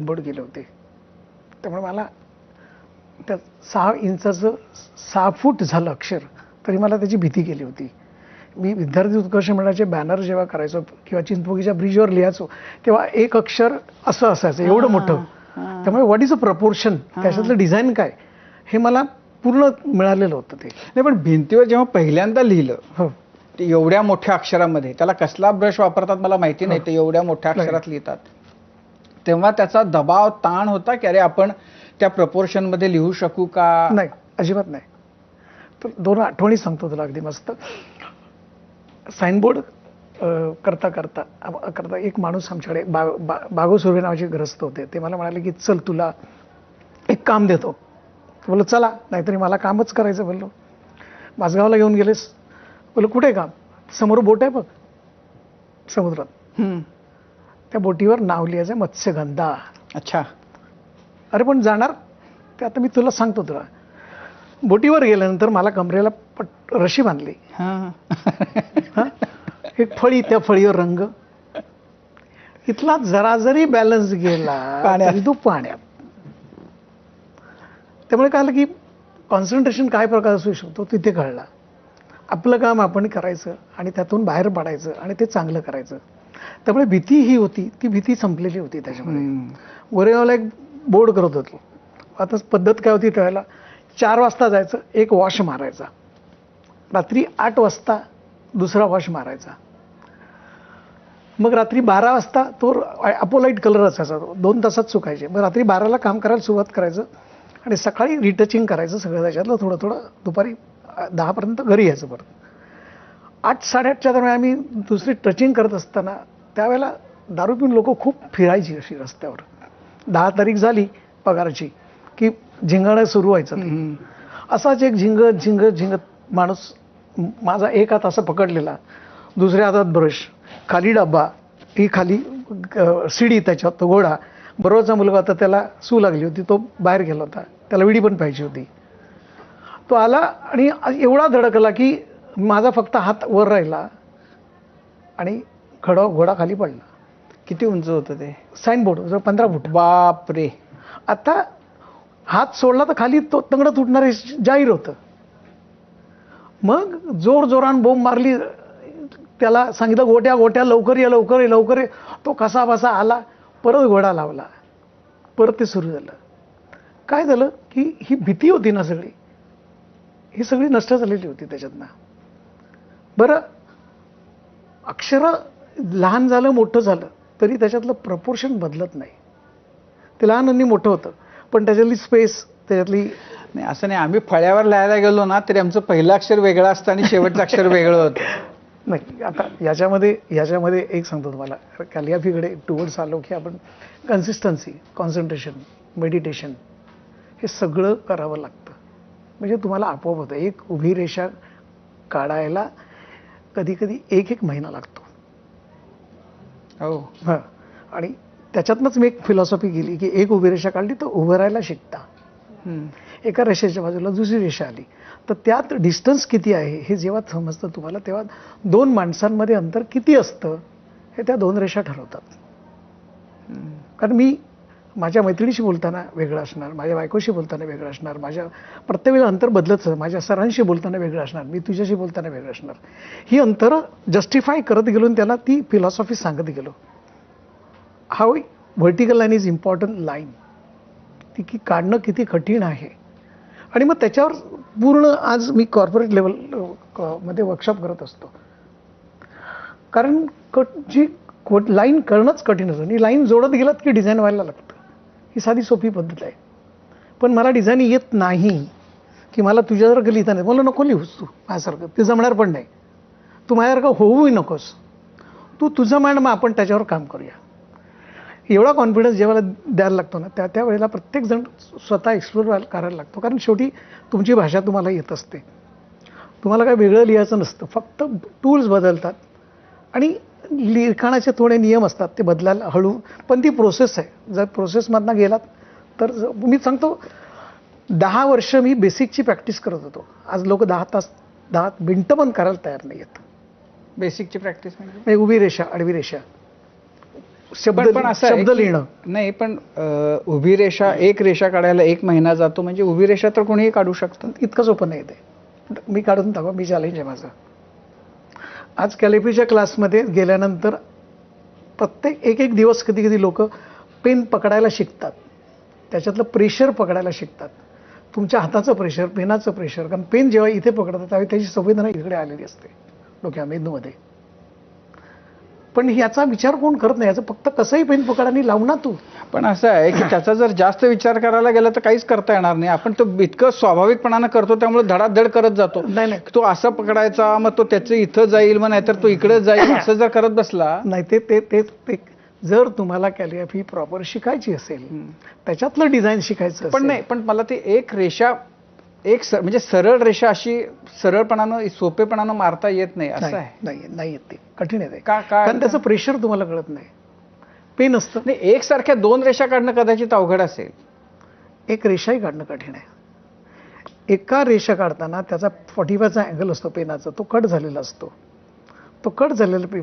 Board गेले होते. त्यामुळे मला त्या सहा इंचाचं सहा फूट झालं अक्षर तरी मला त्याची भीती गेली होती. मी विद्यार्थी उत्कर्ष मंडळाचे बॅनर जेव्हा करायचो किंवा चिंचपोकीच्या ब्रिजवर लिहायचो तेव्हा एक अक्षर असं असायचं एवढं मोठं. त्यामुळे व्हॉट इज अ प्रपोर्शन त्याच्यातलं डिझाईन काय? हे मला पूर्ण मिळालेलं होतं ते. नाही पण भिंतीवर जेव्हा पहिल्यांदा लिहिलं हो. ते एवढ्या मोठ्या अक्षरामध्ये त्याला कसला ब्रश वापरतात मला माहिती नाही ते एवढ्या मोठ्या अक्षरात लिहितात. तेव्हा त्याचा दबाव ताण होता की अरे आपण त्या proportion मध्ये लिहू शकू का? नाही अजिबात नाही. तर दोन आठवणी सांगतो तुला अगदी मस्त. साईनबोर्ड करता करता करता एक माणूस आमच्याकडे बा बा बागो सुर्वे नावाचे ग्रस्त होते. ते मला म्हणाले की चल तुला एक काम देतो. बोललो चला नाहीतरी मला कामच करायचं. बोललो माझगावला घेऊन गेलेस. बोललो कुठे काम? समोर बोट आहे बघ समुद्रात. त्या बोटीवर नाव लिहायचं मत्स्यगंधा. अच्छा. अरे पण जाणार? ते आता मी तुला सांगतो तुला. बोटीवर गेल्यानंतर मला कमरेला पट रशी बांधली. एक फळी त्या फळीवर रंग. इथला जरा जरी बॅलन्स गेला तो पाण्यात. त्यामुळे काय आलं की कॉन्सन्ट्रेशन काय प्रकार असू शकतो तिथे कळला. आपलं काम आपण करायचं आणि त्यातून बाहेर पडायचं आणि ते चांगलं करायचं. त्यामुळे भीती ही होती. ती भीती संपलेली होती त्याच्यामध्ये. गोरेगावला एक बोर्ड करत होतो. आता पद्धत काय होती त्यावेळेला? चार वाजता जायचं एक वॉश मारायचा. रात्री आठ वाजता दुसरा वॉश मारायचा. मग रात्री बारा वाजता तो अपोलाईट कलर असायचा तो. दोन तासात सुकायचे. मग रात्री बाराला काम करायला सुरुवात करायचं आणि सकाळी रिटचिंग करायचं सगळं त्याच्यातलं. थोडं थोडं दुपारी दहापर्यंत घरी यायचं परत. आठ साडेआठच्या दरम्यान आम्ही दुसरी टचिंग करत असताना त्यावेळेला दारू पिऊन लोक खूप फिरायची अशी रस्त्यावर. दहा तारीख झाली पगाराची की झिंगाणं सुरू व्हायचं. असाच एक झिंगत झिंगत झिंगत माणूस माझा एक हात असा पकडलेला दुसऱ्या हातात ब्रश खाली डब्बा ही खाली शिडी त्याच्यात तो घोडा. बरोबरचा मुलगा होता त्याला सू लागली होती तो बाहेर गेला होता त्याला विडी पण पाहिजे होती. तो आला आणि एवढा धडकला की माझा फक्त हात वर राहिला आणि खडा घोडा खाली पडला. किती उंच होतं ते? साईनबोर्ड जो पंधरा फूट. बाप रे आता हात सोडला तर खाली तो तंगड तुटणार हे जाहीर होतं. मग जोर जोरान बोंब मारली त्याला सांगितलं गोट्या गोट्या लवकर ये लवकर ये लवकर ये. तो कसा बसा आला परत घोडा लावला. परत ते सुरू झालं. काय झालं की ही भीती होती ना सगळी? ही सगळी नष्ट झालेली होती त्याच्यातनं. बरं अक्षर लहान झालं मोठं झालं तरी त्याच्यातलं प्रपोर्शन बदलत नाही. ते लहान आणि मोठं होतं पण त्याच्यातली स्पेस त्याच्यातली नाही असं नाही आम्ही फळ्यावर लिहायला गेलो ना तरी आमचं पहिलं अक्षर वेगळं असतं आणि शेवटचं अक्षर वेगळं होतं. नाही आता याच्यामध्ये याच्यामध्ये एक सांगतो तुम्हाला कॅलियाफीकडे टुवर्ड्स आलो की आपण कन्सिस्टन्सी कॉन्सन्ट्रेशन मेडिटेशन हे सगळं करावं लागतं. म्हणजे तुम्हाला आपोआप होतं एक उभी रेषा काढायला कधी कधी एक एक महिना लागतो. हो. हां. आणि त्याच्यातनंच मी एक फिलॉसॉफी केली की एक उभी रेषा काढली तर उभं राहायला शिकता. एका रेषेच्या बाजूला दुसरी रेषा आली. तर त्यात डिस्टन्स किती आहे हे जेव्हा समजतं तुम्हाला तेव्हा दोन माणसांमध्ये अंतर किती असतं हे त्या दोन रेषा ठरवतात. कारण मी माझ्या मैत्रिणीशी बोलताना वेगळं असणार माझ्या बायकोशी बोलताना वेगळं असणार माझ्या प्रत्येक वेळेला अंतर बदलत असतं. माझ्या सरांशी बोलताना वेगळं असणार मी तुझ्याशी बोलताना वेगळं असणार. ही अंतर जस्टिफाय करत गेलो आणि त्याला ती फिलॉसॉफी सांगत गेलो. How vertical line is important line ती की काढणं किती कठीण आहे? आणि मग त्याच्यावर पूर्ण आज मी कॉर्पोरेट लेवलमध्ये वर्कशॉप करत असतो. कारण कट जी लाईन करणंच कठीण असतं. आणि लाईन जोडत गेलात की डिझाईन व्हायला लागतं. ही साधी सोपी पद्धत आहे. पण मला डिझाईन येत नाही की मला तुझ्यासारखं लिहिता नाही मला नको लिहूस तू माझ्यासारखं. ते जमणार पण नाही. तू माझ्यासारखं होऊही नकोस. तू तुझं मांड मग आपण त्याच्यावर काम करूया. एवढा कॉन्फिडन्स जेव्हा द्यायला लागतो ना त्या त्या वेळेला प्रत्येकजण स्वतः एक्सप्लोर करायला लागतो. कारण शेवटी तुमची भाषा तुम्हाला येत असते. तुम्हाला काय वेगळं लिहायचं नसतं. फक्त टूल्स बदलतात. आणि लिखाणाचे थोडे नियम असतात ते बदलायला हळू. पण ती प्रोसेस आहे. जर प्रोसेसमधनं गेलात तर मी सांगतो दहा वर्ष मी बेसिकची प्रॅक्टिस करत होतो. आज लोक दहा तास दहा मिनटं पण करायला तयार नाही आहेत. बेसिकची प्रॅक्टिस म्हणजे? म्हणजे उभी रेषा आडवी रेषा. शब्द पण असं शब्द लिहिणं. नाही पण उभी रेषा एक रेषा काढायला एक महिना जातो. म्हणजे उभी रेषा तर कोणीही काढू शकतं. इतकं सोपं नाही ते. मी काढून दाखवा मी चॅलेंज आहे माझं. आज कॅलिपीच्या क्लासमध्ये गेल्यानंतर प्रत्येक एक एक दिवस कधी कधी लोक पेन पकडायला शिकतात. त्याच्यातलं प्रेशर पकडायला शिकतात. तुमच्या हाताचं प्रेशर पेनाचं प्रेशर कारण पेन जेव्हा इथे पकडतात त्यावेळी त्याची संवेदना इकडे आलेली असते डोक्या मेंदूमध्ये. पण याचा विचार कोण करत नाही? याचं फक्त कसंही पेन पकड आणि लावू ना तू. पण असं आहे की त्याचा जर जास्त विचार करायला गेला तर काहीच करता येणार नाही. आपण तो इतकं स्वाभाविकपणानं करतो त्यामुळे धडाधड करत जातो. नाही नाही. तो असा पकडायचा मग तो त्याचं इथं जाईल मग नाहीतर तो इकडे जाईल असं जर करत बसला. नाही ते ते ते ते जर तुम्हाला कॅलिग्राफी प्रॉपर शिकायची असेल त्याच्यातलं डिझाईन शिकायचं पण नाही पण मला ती एक रेषा एक स- म्हणजे सरळ रेषा अशी सरळपणानं सोपेपणानं मारता येत नाही असं नाही आहे. नाही नाही येत ते. कठीण आहे का कारण त्याचं प्रेशर तुम्हाला कळत नाही. पेन असतं. नाही एकसारख्या दोन रेषा काढणं कदाचित अवघड असेल. एक रेषाही काढणं कठीण आहे. एका रेषा काढताना त्याचा फॉर्टी फायचा अँगल असतो पेनाचा तो कट झालेला असतो. तो कट झालेला पे